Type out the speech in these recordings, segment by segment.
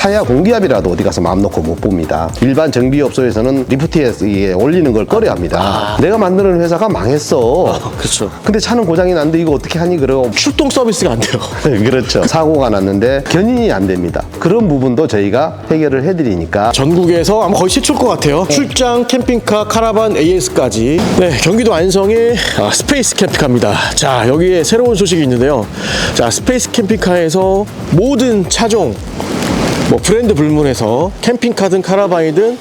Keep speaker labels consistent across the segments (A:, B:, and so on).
A: 타이어 공기압이라도 어디 가서 마음 놓고 못 봅니다. 일반 정비업소에서는 리프트에 올리는 걸 꺼려합니다. 내가 만드는 회사가 망했어.
B: 그렇죠.
A: 근데 차는 고장이 났는데 이거 어떻게 하니 그러고
B: 출동 서비스가 안 돼요.
A: 그렇죠. 사고가 났는데 견인이 안 됩니다. 그런 부분도 저희가 해결을 해드리니까
B: 전국에서 아마 거의 최초일 것 같아요. 출장 캠핑카 카라반 AS까지. 네, 경기도 안성의 아, 스페이스 캠핑카입니다. 자, 여기에 새로운 소식이 있는데요. 자, 스페이스 캠핑카에서 모든 차종, 뭐 브랜드 불문해서 캠핑카든 카라반이든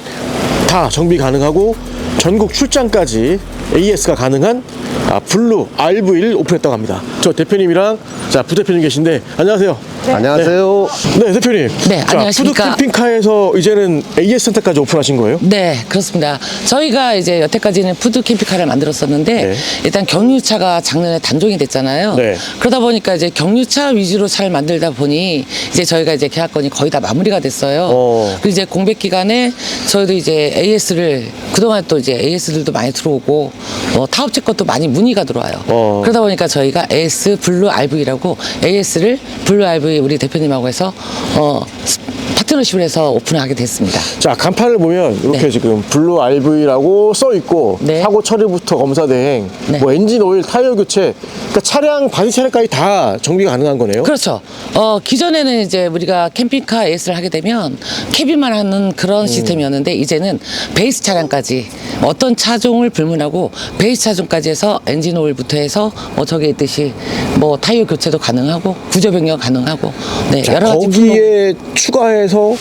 B: 다 정비 가능하고 전국 출장까지 AS가 가능한 아, 블루 RV1 오픈했다고 합니다. 저 대표님이랑 자 부대표님 계신데 안녕하세요.
A: 안녕하세요.
B: 네 대표님.
C: 네,
B: 자,
C: 안녕하십니까.
B: 푸드 캠핑카에서 이제는 AS 센터까지 오픈하신 거예요?
C: 네, 그렇습니다. 저희가 이제 여태까지는 푸드 캠핑카를 만들었었는데
B: 네.
C: 일단 경유차가 작년에 단종이 됐잖아요.
B: 네.
C: 그러다 보니까 이제 경유차 위주로 차를 만들다 보니 이제 저희가 이제 계약건이 거의 다 마무리가 됐어요.
B: 어.
C: 그리고 이제 공백 기간에 저희도 이제 AS를 그동안 또 이제 AS들도 많이 들어오고 어, 타업체 것도 많이 문 의가 들어와요.
B: 어.
C: 그러다 보니까 저희가 AS 블루 RV라고 AS를 블루 RV 우리 대표님하고 해서 어, 스- 파트너십을 해서 오픈하게 됐습니다.
B: 자 간판을 보면 이렇게
C: 네.
B: 지금 블루 RV라고 써 있고
C: 네.
B: 사고 처리부터 검사 대행,
C: 네.
B: 뭐 엔진 오일, 타이어 교체, 그러니까 차량 바디 차량까지 다 정비가 가능한 거네요.
C: 그렇죠. 어, 기존에는 이제 우리가 캠핑카 AS를 하게 되면 캐빈만 하는 그런 시스템이었는데 이제는 베이스 차량까지 어떤 차종을 불문하고 베이스 차종까지 해서 엔진 오일부터 해서 뭐 저기 있듯이 뭐 타이어 교체도 가능하고 구조 변경 가능하고. 네,
B: 자,
C: 여러 가지
B: 거기에 추가해서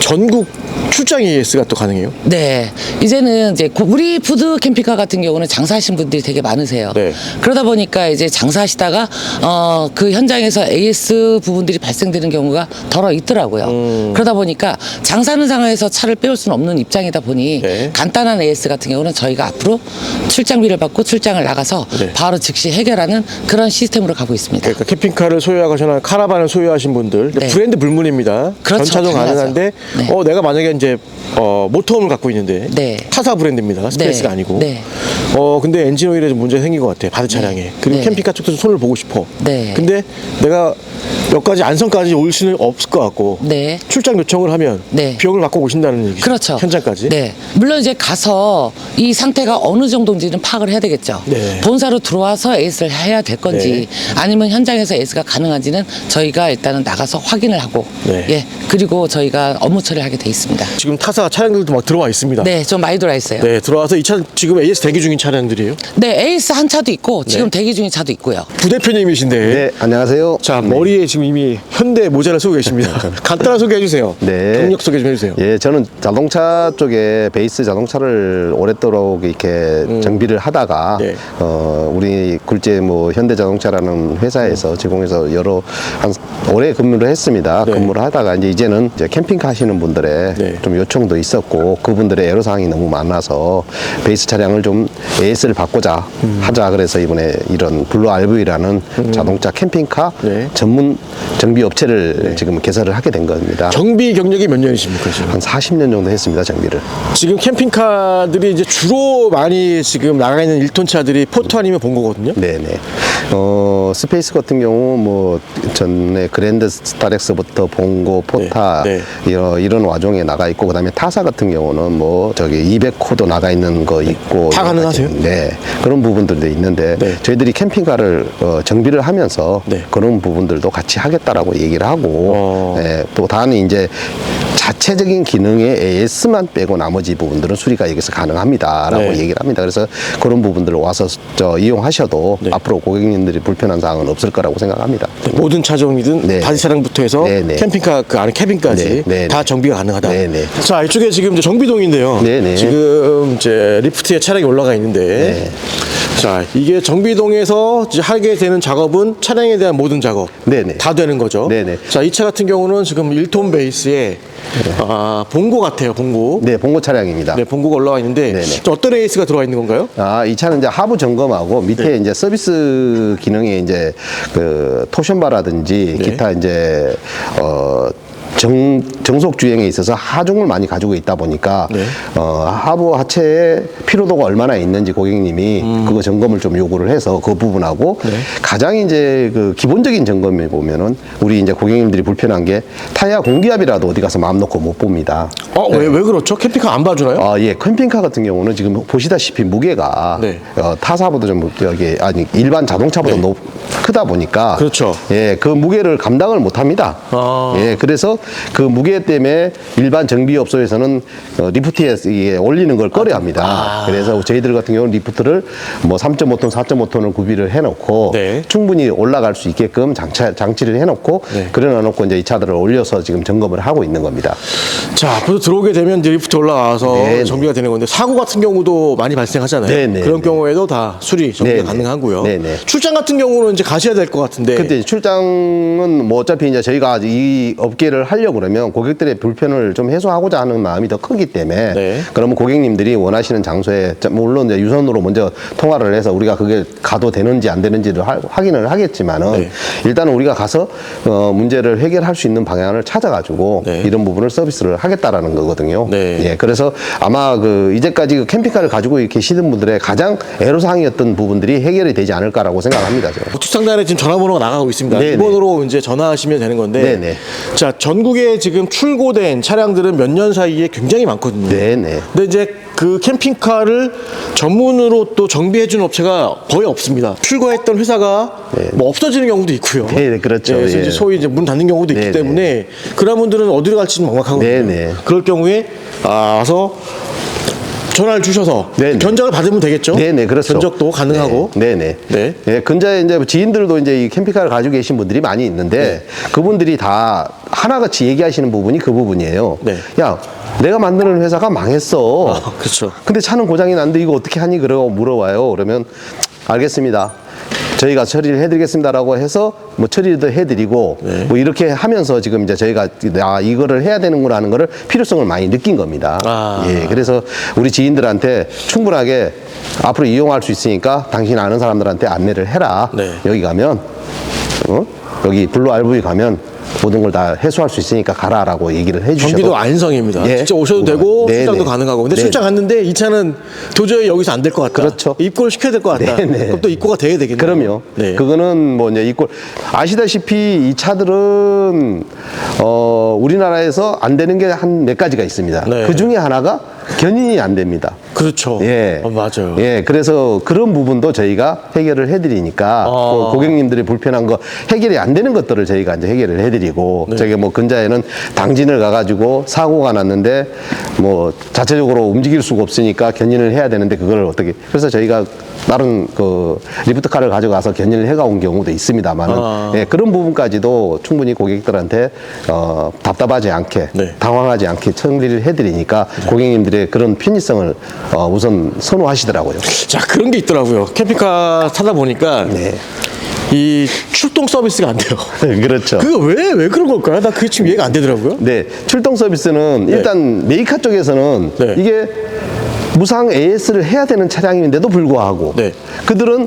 B: 전국 출장 AS가 또 가능해요.
C: 네. 이제는 이제 고- 우리 푸드 캠핑카 같은 경우는 장사하신 분들이 되게 많으세요.
B: 네.
C: 그러다 보니까 이제 장사하시다가 어, 그 현장에서 AS 부분들이 발생되는 경우가 덜어 있더라고요.
B: 음.
C: 그러다 보니까 장사하는 상황에서 차를 빼올 수는 없는 입장이다 보니
B: 네.
C: 간단한 AS 같은 경우는 저희가 앞으로 출장비를 받고 출장을 나가서
B: 네.
C: 바로 즉시 해결하는 그런 시스템으로 가고 있습니다.
B: 그러니까 캠핑카를 소유하거나 카라반을 소유하신 분들
C: 네.
B: 브랜드 불문입니다.
C: 그렇죠.
B: 전 차종
C: 당연하죠.
B: 가능한데
C: 네.
B: 어 내가 만약에 이제 어 모터홈을 갖고 있는데
C: 네.
B: 타사 브랜드입니다. 스페이스가
C: 네.
B: 아니고.
C: 네.
B: 어 근데 엔진 오일에 좀 문제 생긴 것 같아. 바드 차량에. 그리고
C: 네.
B: 캠핑카 쪽도 좀 손을 보고 싶어.
C: 네.
B: 근데 내가 여기까지 안성까지 올 수는 없을 것 같고.
C: 네.
B: 출장 요청을 하면
C: 네.
B: 비용을 받고 오신다는 얘기죠.
C: 그렇죠.
B: 현장까지.
C: 네. 물론 이제 가서 이 상태가 어느 정도인지는 파악을 해야 되겠죠.
B: 네.
C: 본사로 들어와서 에이스를 해야 될 건지 아니면 현장에서 에이스가 가능한지는 저희가 일단은 나가서 확인을 하고
B: 네.
C: 예. 그리고 저희가 업무 처리를 하게 돼 있습니다.
B: 지금 타사 차량들도 막 들어와 있습니다.
C: 네, 좀 많이 돌아 있어요. 네.
B: 네, 들어와서 이 차 지금 AS 대기 중인 차량들이에요.
C: 에이스 한 차도 있고 지금 대기 중인 차도 있고요.
B: 부대표님이신데.
A: 네, 안녕하세요.
B: 자
A: 네.
B: 머리에 지금 이미 현대 모자를 쓰고 계십니다. 간단한 소개해 주세요.
A: 네.
B: 경력 소개 좀 해주세요.
A: 예, 저는 자동차 쪽에 베이스 자동차를 오랫도록 이렇게 정비를 하다가
B: 네.
A: 어, 우리 굴제 뭐 현대자동차라는 회사에서 제공해서 여러 한 오래 근무를 했습니다.
B: 네.
A: 근무를 하다가 이제 이제는 이제 캠핑카 하시는 분들의
B: 네.
A: 좀 요청도 있었고 그분들의 애로 사항이 너무 많아서 베이스 차량을 좀 AS를 바꾸자
B: 음.
A: 하자 그래서 이번에 이런 블루 RV라는 자동차 캠핑카
B: 네.
A: 전문 정비 업체를 지금 개설을 하게 된 겁니다.
B: 정비 경력이 몇 년이십니까 지금?
A: 한 40년 정도 했습니다, 정비를.
B: 지금 캠핑카들이 이제 주로 많이 지금 나가 있는 1톤 차들이 포트 아니면 본 거거든요.
A: 네네. 어, 스페이스 같은 경우, 뭐, 전에 그랜드 스타렉스부터 봉고, 포타,
B: 네,
A: 이런, 이런 와중에 나가 있고, 그 다음에 타사 같은 경우는 뭐, 저기 200호도 나가 있는 거 있고.
B: 다. 가능하세요?
A: 네. 그런 부분들도 있는데,
B: 네.
A: 저희들이 캠핑카를 어, 정비를 하면서
B: 네.
A: 그런 부분들도 같이 하겠다라고 얘기를 하고,
B: 어.
A: 네, 또 다음에 이제 자체적인 기능의 AS만 빼고 나머지 부분들은 수리가 여기서 가능합니다라고
B: 네.
A: 얘기를 합니다. 그래서 그런 부분들을 와서 저 이용하셔도
B: 네.
A: 앞으로 고객님들이 불편한 사항은 없을 거라고 생각합니다.
B: 모든 차종이든
A: 네.
B: 바디 차량부터 해서
A: 네, 네.
B: 캠핑카 그 안에 캐빈까지
A: 네, 네,
B: 다
A: 네.
B: 정비가 가능하다.
A: 네, 네.
B: 자 이쪽에 지금 이제 정비동인데요.
A: 네, 네.
B: 지금 이제 리프트에 차량이 올라가 있는데
A: 네.
B: 자 이게 정비동에서 하게 되는 작업은 차량에 대한 모든 작업
A: 네, 네.
B: 다 되는 거죠.
A: 네, 네.
B: 자 이 차 같은 경우는 지금 1톤 베이스에 아, 봉고 같아요. 봉고.
A: 네, 봉고 차량입니다.
B: 네, 봉고가 올라와 있는데
A: 네, 네.
B: 저 어떤 에이스가 들어와 있는 건가요?
A: 아, 이 차는 이제 하부 점검하고 밑에
B: 네.
A: 이제 서비스 기능에 이제 그 토션바라든지
B: 네.
A: 기타 이제 어 정, 정속 주행에 있어서 하중을 많이 가지고 있다 보니까
B: 네.
A: 어, 하부 하체에 피로도가 얼마나 있는지 고객님이 그거 점검을 좀 요구를 해서 그 부분하고
B: 네.
A: 가장 이제 그 기본적인 점검에 보면은 우리 이제 고객님들이 불편한 게 타이어 공기압이라도 어디 가서 마음 놓고 못 봅니다.
B: 어, 왜, 왜 그렇죠? 캠핑카 안 봐주나요?
A: 아, 예. 캠핑카 같은 경우는 지금 보시다시피 무게가
B: 네.
A: 어, 타사보다 좀 여기 아니 일반 자동차보다 높, 크다 보니까
B: 그렇죠.
A: 예, 그 무게를 감당을 못 합니다.
B: 아.
A: 예, 그래서 그 무게 때문에 일반 정비업소에서는 어, 리프트에 이게 올리는 걸 꺼려 합니다.
B: 아.
A: 그래서 저희들 같은 경우는 리프트를 뭐 3.5톤, 4.5톤을 구비를 해 놓고
B: 네.
A: 충분히 올라갈 수 있게끔 장치, 장치를 해 놓고
B: 네.
A: 그래 놔 놓고 이제 이 차들을 올려서 지금 점검을 하고 있는 겁니다.
B: 자, 앞으로 들어오게 되면 이제 리프트 올라와서
A: 네,
B: 정비가 되는 건데 사고 같은 경우도 많이 발생하잖아요.
A: 네, 네,
B: 그런
A: 네.
B: 경우에도 다 수리 정비가
A: 네, 네.
B: 가능하고요.
A: 네, 네.
B: 출장 같은 경우는 이제 가셔야 될 것 같은데.
A: 그때 출장은 뭐 어차피 이제 저희가 이 업계를 하려고 그러면 고객들의 불편을 좀 해소하고자 하는 마음이 더 크기 때문에
B: 네.
A: 그러면 고객님들이 원하시는 장소에 자, 물론 이제 유선으로 먼저 통화를 해서 우리가 그게 가도 되는지 안 되는지를 하- 확인을 하겠지만은
B: 네.
A: 일단은 우리가 가서 어, 문제를 해결할 수 있는 방향을 찾아가지고
B: 네.
A: 이런 부분을 서비스를 하겠다라는 거거든요.
B: 네.
A: 예, 그래서 아마 그 이제까지 그 캠핑카를 가지고 계시던 분들의 가장 애로사항이었던 부분들이 해결이 되지 않을까라고 생각합니다.
B: 우측 상단에 지금 전화번호가 나가고 있습니다.
A: 네네.
B: 이 번호로 이제 전화하시면 되는 건데.
A: 네네.
B: 자, 전 국에 지금 출고된 차량들은 몇 년 사이에 굉장히 많거든요.
A: 네네.
B: 근데 이제 그 캠핑카를 전문으로 또 정비해주는 업체가 거의 없습니다. 출고했던 회사가 뭐 없어지는 경우도 있고요.
A: 네, 네, 그렇죠.
B: 예, 그래서
A: 예.
B: 이제 소위 이제 문 닫는 경우도 있기
A: 네,
B: 때문에 그런 분들은 어디로 갈지 는 막막하거든요.
A: 네, 네.
B: 그럴 경우에 아, 와서 전화를 주셔서
A: 네, 네.
B: 견적을 받으면 되겠죠.
A: 네네 그렇죠.
B: 견적도 가능하고.
A: 네네.
B: 네.
A: 예, 근자에 이제 지인들도 이제 이 캠핑카를 가지고 계신 분들이 많이 있는데
B: 네.
A: 그분들이 다 하나같이 얘기하시는 부분이 그 부분이에요.
B: 네.
A: 야, 내가 만드는 회사가 망했어.
B: 아, 그렇죠.
A: 근데 차는 고장이 났는데 이거 어떻게 하니? 그러고 물어봐요. 그러면 알겠습니다. 저희가 처리를 해드리겠습니다라고 해서 뭐 처리도 해드리고
B: 네.
A: 뭐 이렇게 하면서 지금 이제 저희가 아 이거를 해야 되는구나 하는 거를 필요성을 많이 느낀 겁니다.
B: 아.
A: 예, 그래서 우리 지인들한테 충분하게 앞으로 이용할 수 있으니까 당신 아는 사람들한테 안내를 해라.
B: 네.
A: 여기 가면 어? 여기 블루 RV 가면 모든 걸 다 해소할 수 있으니까 가라라고 얘기를 해주셔도
B: 경기도 안성입니다.
A: 예.
B: 진짜 오셔도 되고
A: 네,
B: 출장도
A: 네.
B: 가능하고. 근데
A: 네.
B: 출장 갔는데 이 차는 도저히 여기서 안 될 것 같다.
A: 그렇죠.
B: 입고를 시켜야 될 것 같다.
A: 네, 네.
B: 그럼 또 입고가 돼야 되겠네요.
A: 그럼요.
B: 네.
A: 그거는 뭐 이제 이꼴 아시다시피 이 차들은 어 우리나라에서 안 되는 게 한 몇 가지가 있습니다.
B: 네.
A: 그 중에 하나가 견인이 안 됩니다.
B: 그렇죠.
A: 예.
B: 어, 맞아요.
A: 예, 그래서 그런 부분도 저희가 해결을 해드리니까
B: 아.
A: 그 고객님들이 불편한 거 해결이 안 되는 것들을 저희가 이제 해결을 해드리 고
B: 네.
A: 저기 뭐 근자에는 당진을 가가지고 사고가 났는데 뭐 자체적으로 움직일 수가 없으니까 견인을 해야 되는데 그걸 어떻게 그래서 저희가 다른 그 리프트카를 가져가서 견인을 해가온 경우도 있습니다만은
B: 아.
A: 예, 그런 부분까지도 충분히 고객들한테 어, 답답하지 않게
B: 네.
A: 당황하지 않게 처리를 해드리니까 고객님들의 그런 편의성을 어, 우선 선호하시더라고요.
B: 자, 그런 게 있더라고요. 캠핑카 타다 보니까
A: 네.
B: 이 출동 서비스가 안 돼요.
A: 그렇죠.
B: 그거 왜, 왜 그런 걸까요? 나 그게 지금 이해가 안 되더라고요.
A: 네, 출동 서비스는 일단 메이카 쪽에서는
B: 네.
A: 이게 무상 AS를 해야 되는 차량인데도 불구하고
B: 네.
A: 그들은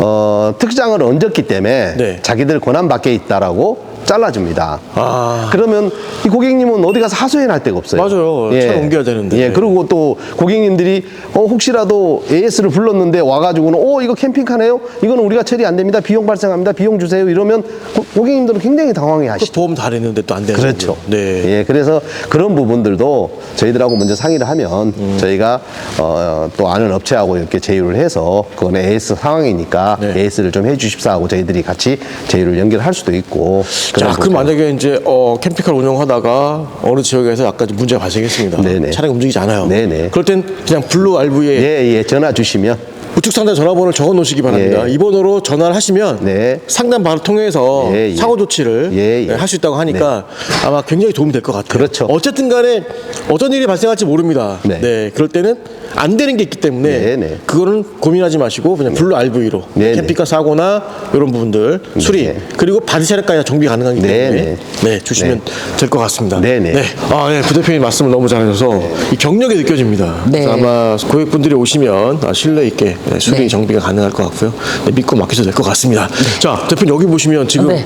A: 어, 특장을 얹었기 때문에
B: 네.
A: 자기들 권한 밖에 있다라고 잘라줍니다.
B: 아.
A: 그러면 이 고객님은 어디 가서 하소연 할 데가 없어요.
B: 맞아요. 차를 옮겨야 되는데.
A: 예, 그리고 또 고객님들이 어, 혹시라도 AS를 불렀는데 와가지고는 어, 이거 캠핑카네요? 이거는 우리가 처리 안 됩니다. 비용 발생합니다. 비용 주세요. 이러면 고, 고객님들은 굉장히 당황해
B: 그
A: 하시죠.
B: 보험 다 냈는데 또 안 되는
A: 그렇죠.
B: 거고요. 네.
A: 예, 그래서 그런 부분들도 저희들하고 먼저 상의를 하면
B: 음.
A: 저희가 어, 또 아는 업체하고 이렇게 제휴를 해서 그건 AS 상황이니까
B: 네.
A: AS를 좀 해주십사 하고 저희들이 같이 제휴를 연결할 수도 있고.
B: 자, 그럼. 만약에 이제 어, 캠핑카를 운영하다가 어느 지역에서 약간 좀 문제가 발생했습니다.
A: 네네.
B: 차량이 움직이지 않아요.
A: 네네.
B: 그럴 땐 그냥 블루 RV에
A: 예, 예, 전화 주시면
B: 우측 상단 전화번호를 적어 놓으시기 바랍니다.
A: 예.
B: 이 번호로 전화를 하시면
A: 네.
B: 상담 바로 통해서
A: 예, 예.
B: 사고 조치를
A: 예, 예.
B: 할 수 있다고 하니까 아마 굉장히 도움이 될 것 같아요.
A: 그렇죠.
B: 어쨌든 간에 어떤 일이 발생할지 모릅니다.
A: 네.
B: 그럴 때는 안 되는 게 있기 때문에
A: 네, 네.
B: 그거는 고민하지 마시고 그냥 블루 RV로
A: 네, 네.
B: 캠핑카 사고나 이런 부분들 수리
A: 네.
B: 그리고 바디 차량까지 정비 가능하기
A: 네,
B: 때문에
A: 네.
B: 네, 주시면 될 것 같습니다.
A: 네, 네.
B: 아, 네. 부대표님 말씀을 너무 잘하셔서 이 경력이 느껴집니다.
C: 네.
B: 그래서 아마 고객분들이 오시면 아, 신뢰 있게 네, 수리
C: 네.
B: 정비가 가능할 것 같고요. 네, 믿고 맡기셔도 될 것 같습니다. 자, 대표님 여기 보시면 지금
C: 네.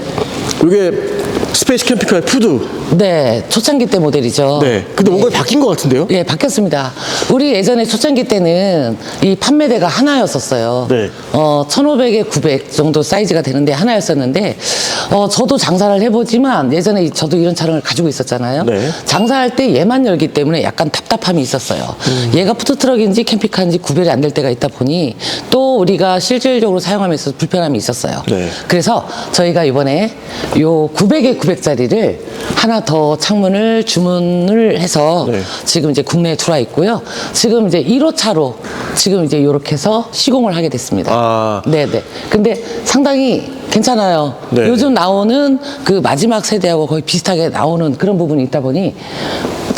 B: 이게 스페이스 캠핑카의 푸드.
C: 네, 초창기 때 모델이죠.
B: 네. 근데 뭔가 바뀐 것 같은데요?
C: 예, 바뀌었습니다. 우리 예전에 초창기 때는 이 판매대가 하나였었어요.
B: 네.
C: 어, 1500에 900 정도 사이즈가 되는데 하나였었는데, 어, 저도 장사를 해보지만 예전에 이- 저도 이런 차량을 가지고 있었잖아요.
B: 네.
C: 장사할 때 얘만 열기 때문에 약간 답답함이 있었어요.
B: 음.
C: 얘가 푸드트럭인지 캠핑카인지 구별이 안 될 때가 있다 보니 또 우리가 실질적으로 사용하면서 불편함이 있었어요.
B: 네.
C: 그래서 저희가 이번에 요 900에 900짜리를 하나 더 창문을 주문을 해서
B: 네.
C: 지금 이제 국내에 들어와 있고요. 지금 이제 1호차로 지금 이제 이렇게 해서 시공을 하게 됐습니다.
B: 아.
C: 네네. 근데 상당히 괜찮아요.
B: 네.
C: 요즘 나오는 그 마지막 세대하고 거의 비슷하게 나오는 그런 부분이 있다 보니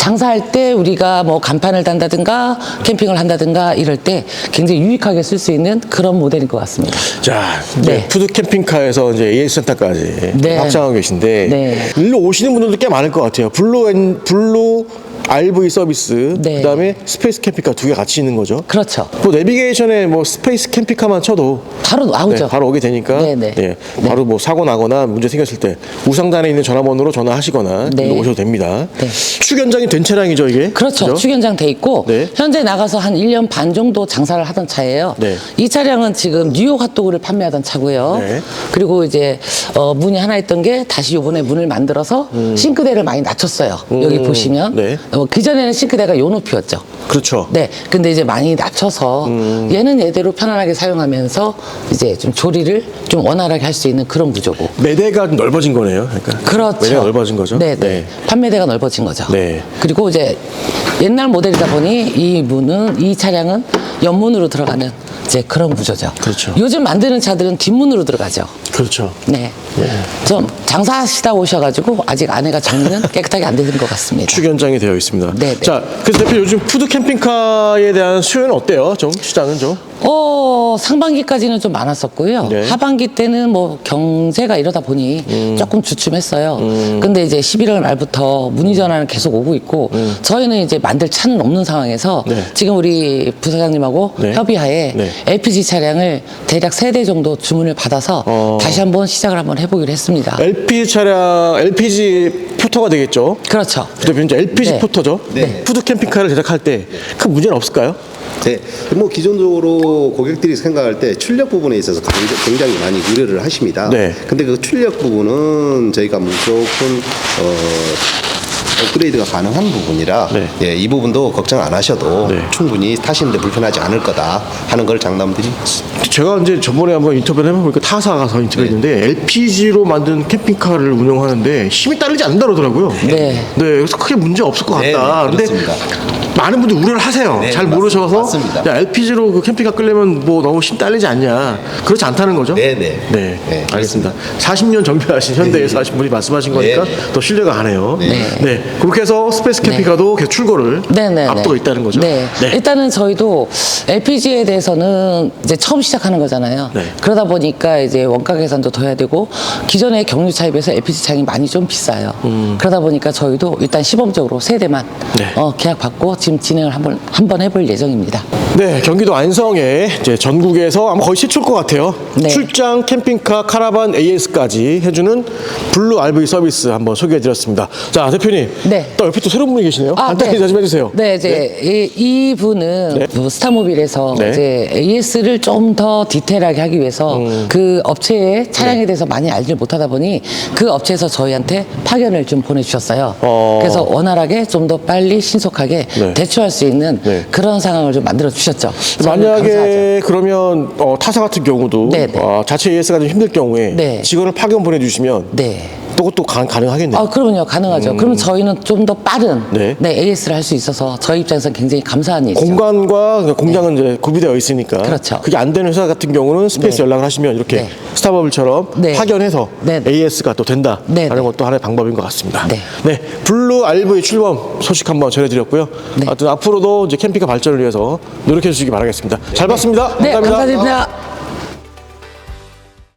C: 장사할 때 우리가 뭐 간판을 단다든가 캠핑을 한다든가 이럴 때 굉장히 유익하게 쓸 수 있는 그런 모델인 것 같습니다.
B: 자,
C: 네.
B: 푸드 캠핑카에서 이제 AS 센터까지
C: 네.
B: 확장하고 계신데
C: 네.
B: 일로 오시는 분들도 꽤 많을 것 같아요. 블루 앤 블루 RV 서비스,
C: 네.
B: 그다음에 스페이스 캠핑카 두 개 같이 있는 거죠.
C: 그렇죠.
B: 뭐 내비게이션에 뭐 스페이스 캠핑카만 쳐도
C: 바로 나오죠.
B: 네, 바로 오게 되니까
C: 네 네.
B: 네, 바로 뭐 사고 나거나 문제 생겼을 때 우상단에 있는 전화번호로 전화하시거나
C: 네.
B: 일로 오셔도 됩니다.
C: 네.
B: 축연장이 된 차량이죠 이게?
C: 그렇죠.
B: 그죠?
C: 축연장 돼 있고
B: 네.
C: 현재 나가서 한 1년 반 정도 장사를 하던 차예요.
B: 네.
C: 이 차량은 지금 뉴욕 핫도그를 판매하던 차고요.
B: 네.
C: 그리고 이제 어, 문이 하나 있던 게 다시 요번에 문을 만들어서 싱크대를 많이 낮췄어요. 여기 보시면
B: 음. 네.
C: 어, 그전에는 싱크대가 요 높이였죠.
B: 그렇죠.
C: 네, 근데 이제 많이 낮춰서
B: 음.
C: 얘는 얘대로 편안하게 사용하면서 이제 좀 조리를 좀 원활하게 할 수 있는 그런 구조고.
B: 매대가 좀 넓어진 거네요. 그러니까
C: 그렇죠.
B: 매대가 넓어진 거죠.
C: 네, 네. 판매대가 넓어진 거죠.
B: 네.
C: 그리고 이제 옛날 모델이다 보니 이 문은 이 차량은 옆문으로 들어가는 이제 그런 구조죠.
B: 그렇죠.
C: 요즘 만드는 차들은 뒷문으로 들어가죠.
B: 그렇죠.
C: 네. 좀 장사하시다 오셔가지고 아직 안에가 정리는 깨끗하게 안 되는 것 같습니다.
B: 축연장이 되어 있습니다.
C: 네, 네.
B: 자, 그래서 대표 요즘 푸드 캠핑카에 대한 수요는 어때요? 좀 시장은 좀?
C: 어, 상반기까지는 좀 많았었고요.
B: 네.
C: 하반기 때는 뭐 경제가 이러다 보니 조금 주춤했어요. 근데 이제 11월 말부터 문의 전화는 계속 오고 있고 저희는 이제 만들 차는 없는 상황에서
B: 네.
C: 지금 우리 부사장님하고
B: 네.
C: 협의하에
B: 네.
C: LPG 차량을 대략 세 대 정도 주문을 받아서
B: 어.
C: 다시 한번 시작을 한번 해보기로 했습니다.
B: LPG 차량, LPG 포터가 되겠죠?
C: 그렇죠.
B: 대표 이제 LPG
C: 네.
B: 포터죠?
A: 네.
B: 푸드 캠핑카를 제작할 때 큰 문제는 없을까요?
A: 네, 뭐 기존적으로 고객들이 생각할 때 출력 부분에 있어서 굉장히- 많이 우려를 하십니다.
B: 네.
A: 근데 그 출력 부분은 저희가 무조건 어, 업그레이드가 가능한 부분이라
B: 네.
A: 예, 이 부분도 걱정 안 하셔도
B: 네.
A: 충분히 타시는데 불편하지 않을 거다 하는 걸 장담드리겠습니다.
B: 제가 이제 저번에 한번 인터뷰를 해보니까 타사 가서 인터뷰했는데 LPG로 만든 캠핑카를 운영하는데 힘이 따르지 않는다 그러더라고요.
C: 네.
B: 네, 그래서 크게 문제 없을 것 같다.
A: 네, 네,
B: 근데
A: 그렇습니다.
B: 많은 분들이 우려를 하세요.
A: 네,
B: 잘
A: 맞습-
B: 모르셔서
A: 맞습니다.
B: 야, LPG로 그 캠핑카 끌려면 뭐 너무 힘 딸리지 않냐. 그렇지 않다는 거죠?
A: 네, 네.
B: 네,
A: 네,
B: 알겠습니다. 40년 정비하신 현대에서 하신 분이 말씀하신 거니까
A: 네, 네.
B: 더 신뢰가 가네요.
A: 네.
B: 네. 그렇게 해서 스페이스 캠핑카도 계속 출고를
C: 네네.
B: 앞두고 있다는 거죠.
C: 네. 일단은 저희도 LPG에 대해서는 이제 처음 시작하는 거잖아요.
B: 네.
C: 그러다 보니까 이제 원가 계산도 더 해야 되고 기존의 경유차에 비해서 LPG 차량이 많이 좀 비싸요. 그러다 보니까 저희도 일단 시범적으로 세 대만
B: 음. 네.
C: 어, 계약 받고 지금 진행을 한번 한번 해볼 예정입니다.
B: 네, 경기도 안성에 이제 전국에서 아마 거의 최초일 것 같아요.
C: 네.
B: 출장 캠핑카 카라반 AS까지 해주는 블루 RV 서비스 한번 소개해드렸습니다. 자, 대표님.
C: 네.
B: 또 옆에 또 새로운 분이 계시네요. 간단히
C: 네.
B: 좀 해주세요.
C: 네, 이제 이, 분은
B: 네.
C: 스타모빌에서
B: 네.
C: 이제 AS를 좀 더 디테일하게 하기 위해서
B: 음.
C: 그 업체의 차량에
B: 네.
C: 대해서 많이 알지 못하다 보니 그 업체에서 저희한테 파견을 좀 보내주셨어요.
B: 어.
C: 그래서 원활하게 좀 더 빨리 신속하게
B: 네.
C: 대처할 수 있는
B: 네.
C: 그런 상황을 좀 만들어 주셨죠. 저는 감사하죠.
B: 만약에 그러면 어, 타사 같은 경우도
C: 네, 네.
B: 어, 자체 AS가 좀 힘들 경우에
C: 네.
B: 직원을 파견 보내주시면
C: 네.
B: 그것도 가, 가능하겠네요.
C: 아, 그러면요, 가능하죠. 그러면 저희는 좀 더 빠른
B: 네.
C: 네. AS를 할 수 있어서 저희 입장에서는 굉장히 감사한 일이죠.
B: 공간과 공장은 이제 구비되어 있으니까
C: 그렇죠.
B: 그게 안 되는 회사 같은 경우는 스페이스
C: 네.
B: 연락을 하시면 이렇게
C: 네.
B: 스타버블처럼
C: 네.
B: 파견해서
C: 네.
B: AS가 또 된다라는
C: 네. 네.
B: 것도 하나의 방법인 것 같습니다.
C: 네.
B: 블루 RV 출범 소식 한번 전해드렸고요.
C: 네.
B: 하여튼 앞으로도 이제 캠핑카 발전을 위해서 노력해 주시기 바라겠습니다. 잘 봤습니다.
C: 네,
B: 감사합니다.
C: 감사드립니다.